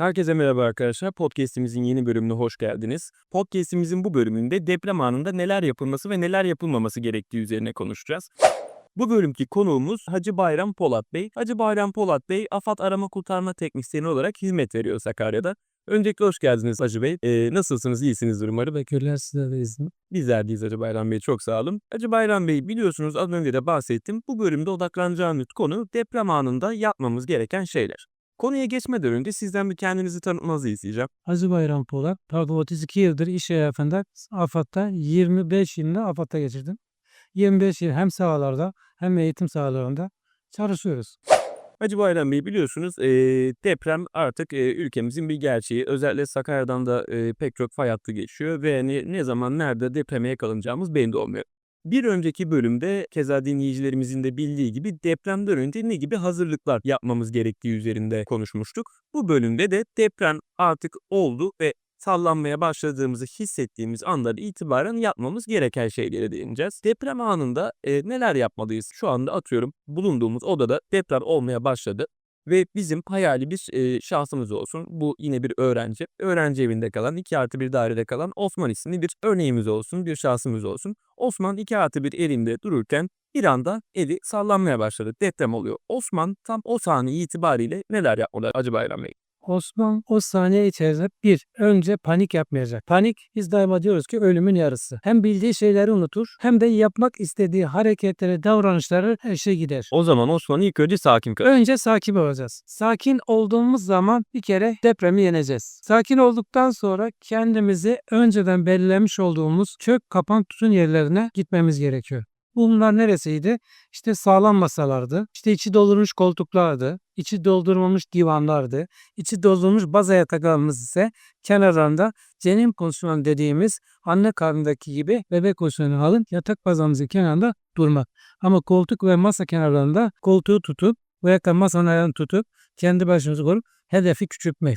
Herkese merhaba arkadaşlar. Podcast'imizin yeni bölümüne hoş geldiniz. Podcast'imizin bu bölümünde deprem anında neler yapılması ve neler yapılmaması gerektiği üzerine konuşacağız. Bu bölümki konuğumuz Hacı Bayram Polat Bey. Hacı Bayram Polat Bey, AFAD Arama Kurtarma Teknisyeni olarak hizmet veriyor Sakarya'da. Öncelikle hoş geldiniz Hacı Bey. Ee, nasılsınız? İyisinizdir umarım. Teşekkürler size de izin. Bizler deyiz Hacı Bayram Bey. Çok sağ olun. Hacı Bayram Bey biliyorsunuz az önce de bahsettim. Bu bölümde odaklanacağımız konu deprem anında yapmamız gereken şeyler. Konuya geçmeden önce sizden bir kendinizi tanıtmanızı isteyeceğim. Hacı Bayram Polat. Pardon 32 yıldır iş hayatında AFAD'da 25 yılını AFAD'da geçirdim. 25 yıl hem sahalarda hem eğitim sahalarında çalışıyoruz. Hacı Bayram Bey biliyorsunuz eee, deprem artık eee, ülkemizin bir gerçeği. Özellikle Sakarya'dan da eee, pek çok fay hattı geçiyor ve hani ne zaman nerede depreme yakalanacağımız belli olmuyor. Bir önceki bölümde keza dinleyicilerimizin de bildiği gibi depremden önce ne gibi hazırlıklar yapmamız gerektiği üzerinde konuşmuştuk. Bu bölümde de deprem artık oldu ve sallanmaya başladığımızı hissettiğimiz andan itibaren yapmamız gereken şeylere değineceğiz. Deprem anında e, neler yapmalıyız? Şu anda atıyorum bulunduğumuz odada deprem olmaya başladı ve bizim hayali bir e, şahsımız olsun. Bu yine bir öğrenci. Öğrenci evinde kalan 2 artı bir dairede kalan Osman isimli bir örneğimiz olsun, bir şahsımız olsun. Osman 2 artı bir elinde dururken bir anda eli sallanmaya başladı. Deprem oluyor. Osman tam o saniye itibariyle neler yapmalı Acı Bayram Bey? Osman o saniye içerisinde bir, önce panik yapmayacak. Panik biz daima diyoruz ki ölümün yarısı. Hem bildiği şeyleri unutur hem de yapmak istediği hareketleri, davranışları her şey gider. O zaman Osman ilk önce sakin kal. Önce sakin olacağız. Sakin olduğumuz zaman bir kere depremi yeneceğiz. Sakin olduktan sonra kendimizi önceden belirlemiş olduğumuz kök kapan tutun yerlerine gitmemiz gerekiyor. Bunlar neresiydi? İşte sağlam masalardı, işte içi doldurmuş koltuklardı, içi doldurulmuş divanlardı, içi doldurmuş baza yataklarımız ise kenarlarında cenin pozisyonu dediğimiz anne karnındaki gibi bebek pozisyonu alın yatak bazamızın kenarında durmak. Ama koltuk ve masa kenarlarında koltuğu tutup veya masanın ayağını tutup kendi başımızı korup hedefi küçültmek.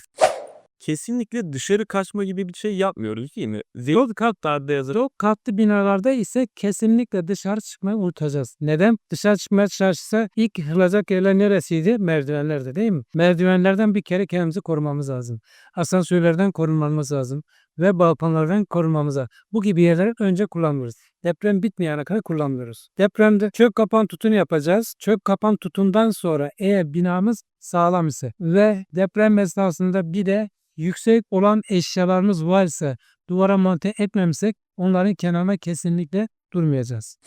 Kesinlikle dışarı kaçma gibi bir şey yapmıyoruz değil mi? Zero katlarda yazar. Çok katlı binalarda ise kesinlikle dışarı çıkmayı unutacağız. Neden? Dışarı çıkmaya çalışsa ilk yıkılacak yerler neresiydi? Merdivenlerde değil mi? Merdivenlerden bir kere kendimizi korumamız lazım. Asansörlerden korunmamız lazım. Ve balkonlardan korunmamız lazım. Bu gibi yerleri önce kullanmıyoruz. Deprem bitmeyene kadar kullanmıyoruz. Depremde çök kapan tutunu yapacağız. Çök kapan tutundan sonra eğer binamız sağlam ise ve deprem esnasında bir de yüksek olan eşyalarımız varsa duvara monte etmemişsek onların kenarına kesinlikle durmayacağız.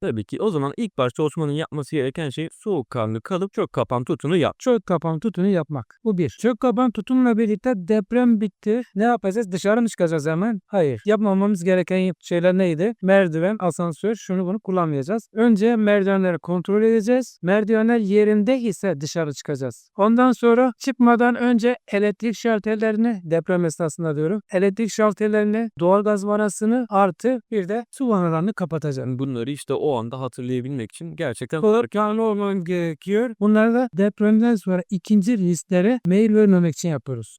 Tabii ki o zaman ilk başta Osman'ın yapması gereken şey soğukkanlı kalıp çok kapan tutunu yap. Çök kapan tutunu yapmak. Bu bir. Çök kapan tutunla birlikte deprem bitti. Ne yapacağız? Dışarı mı çıkacağız hemen? Hayır. Yapmamamız gereken şeyler neydi? Merdiven, asansör, şunu bunu kullanmayacağız. Önce merdivenleri kontrol edeceğiz. Merdivenler yerinde ise dışarı çıkacağız. Ondan sonra çıkmadan önce elektrik şalterlerini deprem esnasında diyorum. Elektrik şalterlerini, doğalgaz vanasını artı bir de su vanalarını kapatacağız. Bunları işte o anda hatırlayabilmek için gerçekten Korkanlı olmamız gerekiyor. Bunları da depremden sonra ikinci risklere meyil vermemek için yapıyoruz.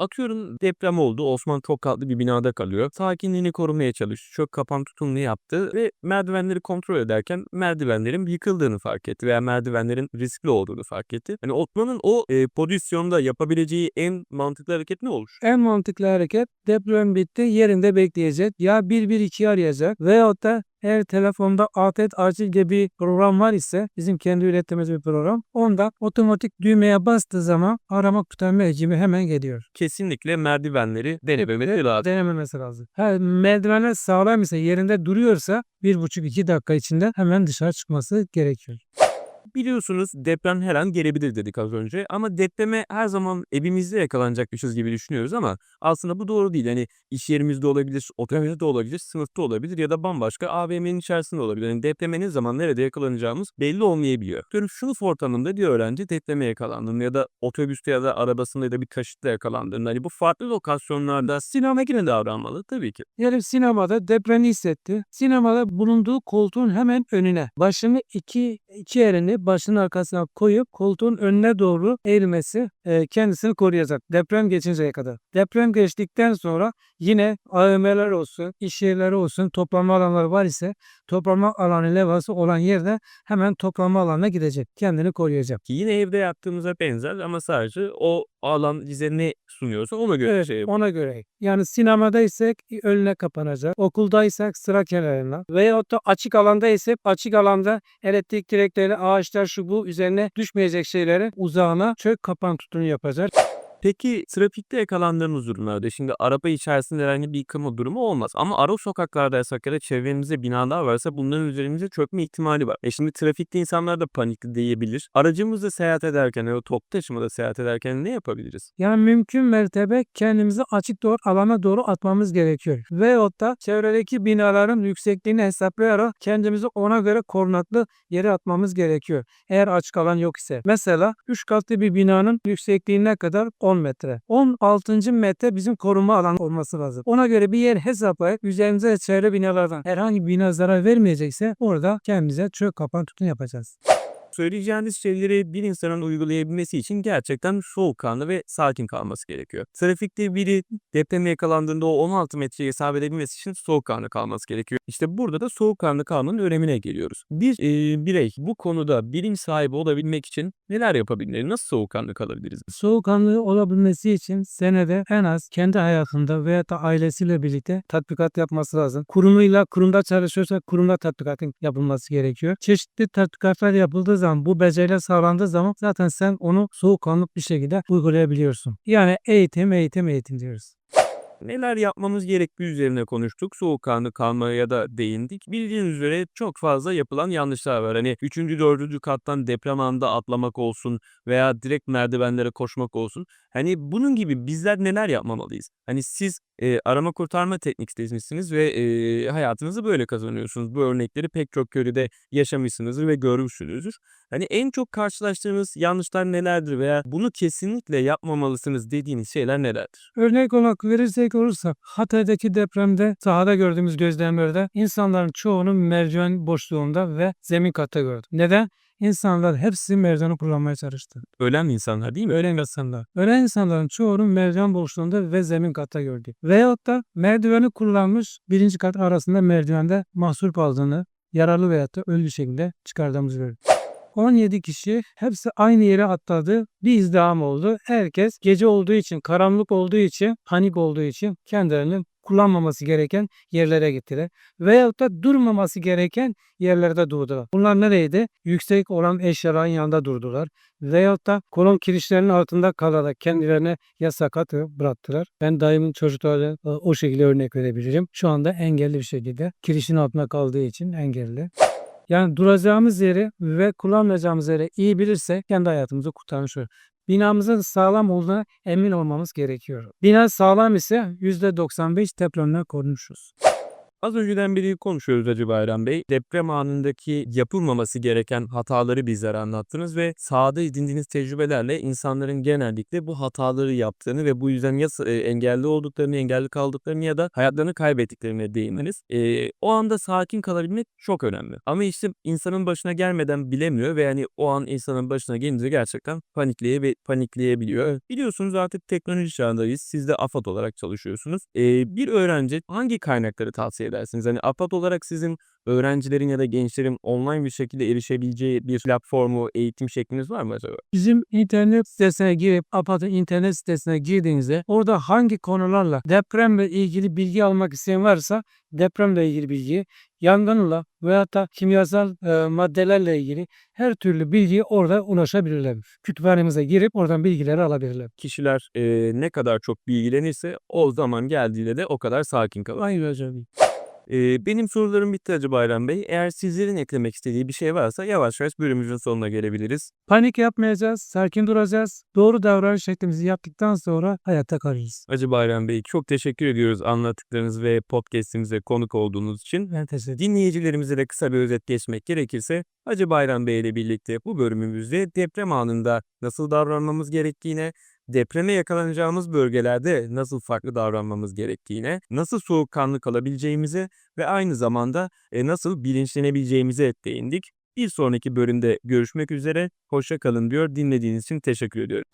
Atıyorum deprem oldu. Osman çok katlı bir binada kalıyor. Sakinliğini korumaya çalıştı. Çok kapan tutumlu yaptı ve merdivenleri kontrol ederken merdivenlerin yıkıldığını fark etti veya merdivenlerin riskli olduğunu fark etti. Hani Osman'ın o e, pozisyonda yapabileceği en mantıklı hareket ne olur? En mantıklı hareket deprem bitti yerinde bekleyecek. Ya 112 arayacak veyahut da eğer telefonda afet acil diye bir program var ise bizim kendi ürettiğimiz bir program. Onda otomatik düğmeye bastığı zaman arama kurtarma ekibi hemen geliyor. Kesinlikle merdivenleri denememeleri lazım. Denememesi lazım. Ha, merdivenler sağlam ise yerinde duruyorsa 1,5-2 dakika içinde hemen dışarı çıkması gerekiyor. Biliyorsunuz deprem her an gelebilir dedik az önce ama depreme her zaman evimizde yakalanacakmışız gibi düşünüyoruz ama aslında bu doğru değil. Hani iş yerimizde olabilir, otelimizde olabilir, sınıfta olabilir ya da bambaşka AVM'nin içerisinde olabilir. Yani depreme ne zaman nerede yakalanacağımız belli olmayabiliyor. Diyorum sınıf ortamında bir öğrenci depreme yakalandığında ya da otobüste ya da arabasında ya da bir taşıtta yakalandığında hani bu farklı lokasyonlarda sinema yine davranmalı tabii ki. Diyelim sinemada depremi hissetti. Sinemada bulunduğu koltuğun hemen önüne başını iki, iki elini elini başının arkasına koyup koltuğun önüne doğru eğilmesi e, kendisini koruyacak deprem geçinceye kadar. Deprem geçtikten sonra yine AVM'ler olsun, iş yerleri olsun, toplanma alanları var ise toplanma alanı levhası olan yerde hemen toplanma alanına gidecek. Kendini koruyacak. Yine evde yaptığımıza benzer ama sadece o alan bize ne sunuyorsa ona göre Evet, şey ona göre. Yani sinemadaysak önüne kapanacak. Okuldaysak sıra kenarına. Veyahut da açık alandaysak açık alanda elektrik direkleri, ağaçlar şu bu üzerine düşmeyecek şeyleri uzağına çök kapan tutunu yapacak. Peki trafikte yakalandığımız durumlarda şimdi araba içerisinde herhangi bir yıkama durumu olmaz. Ama ara sokaklardaysak ya da çevremizde binalar varsa bunların üzerimize çökme ihtimali var. E şimdi trafikte insanlar da panikli diyebilir. Aracımızda seyahat ederken ya da toplu taşımada seyahat ederken ne yapabiliriz? Yani mümkün mertebe kendimizi açık doğru alana doğru atmamız gerekiyor. Veyahut da çevredeki binaların yüksekliğini hesaplayarak kendimizi ona göre korunaklı yere atmamız gerekiyor. Eğer açık alan yok ise. Mesela 3 katlı bir binanın yüksekliği ne kadar? 10 metre. 16. metre bizim koruma alanı olması lazım. Ona göre bir yer hesaplayıp üzerimize çevre binalardan herhangi bir bina zarar vermeyecekse orada kendimize çök kapan tutun yapacağız. Söyleyeceğiniz şeyleri bir insanın uygulayabilmesi için gerçekten soğukkanlı ve sakin kalması gerekiyor. Trafikte biri depreme yakalandığında o 16 metreyi hesap edebilmesi için soğukkanlı kalması gerekiyor. İşte burada da soğukkanlı kalmanın önemine geliyoruz. Bir e, birey bu konuda bilinç sahibi olabilmek için neler yapabilir? Nasıl soğukkanlı kalabiliriz? Soğukkanlı olabilmesi için senede en az kendi hayatında veya da ailesiyle birlikte tatbikat yapması lazım. Kurumuyla kurumda çalışıyorsa kurumda tatbikatın yapılması gerekiyor. Çeşitli tatbikatlar yapıldığı zaman bu beceriler sağlandığı zaman zaten sen onu soğukkanlı bir şekilde uygulayabiliyorsun. Yani eğitim eğitim eğitim diyoruz. Neler yapmamız gerektiği üzerine konuştuk. Soğukkanlı kalmaya ya da değindik. Bildiğiniz üzere çok fazla yapılan yanlışlar var. Hani 3. 4. kattan deprem anında atlamak olsun veya direkt merdivenlere koşmak olsun. Hani bunun gibi bizler neler yapmamalıyız? Hani siz e, arama kurtarma tekniksizsiniz ve e, hayatınızı böyle kazanıyorsunuz. Bu örnekleri pek çok köyde yaşamışsınızdır ve görmüşsünüzdür. Hani en çok karşılaştığınız yanlışlar nelerdir veya bunu kesinlikle yapmamalısınız dediğiniz şeyler nelerdir? Örnek olarak verirsek olursak Hatay'daki depremde sahada gördüğümüz gözlemlerde insanların çoğunun merdiven boşluğunda ve zemin katta gördüm. Neden? İnsanlar hepsi merdiveni kullanmaya çalıştı. Ölen insanlar değil mi? Ölen insanlar. Ölen insanların çoğunun merdiven boşluğunda ve zemin katta gördü. Veyahut da merdiveni kullanmış birinci kat arasında merdivende mahsur kaldığını, yaralı veyahut da ölü şekilde çıkardığımızı gördük. 17 kişi hepsi aynı yere atladı. Bir izdiham oldu. Herkes gece olduğu için, karanlık olduğu için, panik olduğu için kendilerini kullanmaması gereken yerlere gittiler. Veyahut da durmaması gereken yerlerde durdular. Bunlar nereydi? Yüksek olan eşyaların yanında durdular. Veyahut da kolon kirişlerinin altında kalarak kendilerine ya sakat bıraktılar. Ben daimin çocuklarına e, o şekilde örnek verebilirim. Şu anda engelli bir şekilde kirişin altında kaldığı için engelli. Yani duracağımız yeri ve kullanmayacağımız yeri iyi bilirsek kendi hayatımızı kurtarmış oluruz. Binamızın sağlam olduğuna emin olmamız gerekiyor. Bina sağlam ise %95 depremden korunmuşuz. Az önceden beri konuşuyoruz Hacı Bayram Bey. Deprem anındaki yapılmaması gereken hataları bizlere anlattınız ve sahada edindiğiniz tecrübelerle insanların genellikle bu hataları yaptığını ve bu yüzden ya e, engelli olduklarını, engelli kaldıklarını ya da hayatlarını kaybettiklerine değindiniz. E, o anda sakin kalabilmek çok önemli. Ama işte insanın başına gelmeden bilemiyor ve yani o an insanın başına gelince gerçekten panikleye ve panikleyebiliyor. Biliyorsunuz artık teknoloji çağındayız. Siz de AFAD olarak çalışıyorsunuz. E, bir öğrenci hangi kaynakları tavsiye edersiniz? Hani AFAD olarak sizin öğrencilerin ya da gençlerin online bir şekilde erişebileceği bir platformu, eğitim şekliniz var mı acaba? Bizim internet sitesine girip APAD'ın internet sitesine girdiğinizde orada hangi konularla depremle ilgili bilgi almak isteyen varsa depremle ilgili bilgi, yangınla veya da kimyasal e, maddelerle ilgili her türlü bilgiye orada ulaşabilirler. Kütüphanemize girip oradan bilgileri alabilirler. Kişiler e, ne kadar çok bilgilenirse o zaman geldiğinde de o kadar sakin kalır. Aynı hocam. E, benim sorularım bitti Hacı Bayram Bey. Eğer sizlerin eklemek istediği bir şey varsa yavaş yavaş bölümümüzün sonuna gelebiliriz. Panik yapmayacağız, sakin duracağız. Doğru davranış şeklimizi yaptıktan sonra hayatta kalırız. Hacı Bayram Bey çok teşekkür ediyoruz anlattıklarınız ve podcastimize konuk olduğunuz için. Ben teşekkür ederim. Dinleyicilerimize de kısa bir özet geçmek gerekirse Hacı Bayram Bey ile birlikte bu bölümümüzde deprem anında nasıl davranmamız gerektiğine, depreme yakalanacağımız bölgelerde nasıl farklı davranmamız gerektiğine, nasıl soğukkanlı kalabileceğimize ve aynı zamanda e, nasıl bilinçlenebileceğimize değindik. Bir sonraki bölümde görüşmek üzere. Hoşça kalın diyor. Dinlediğiniz için teşekkür ediyorum.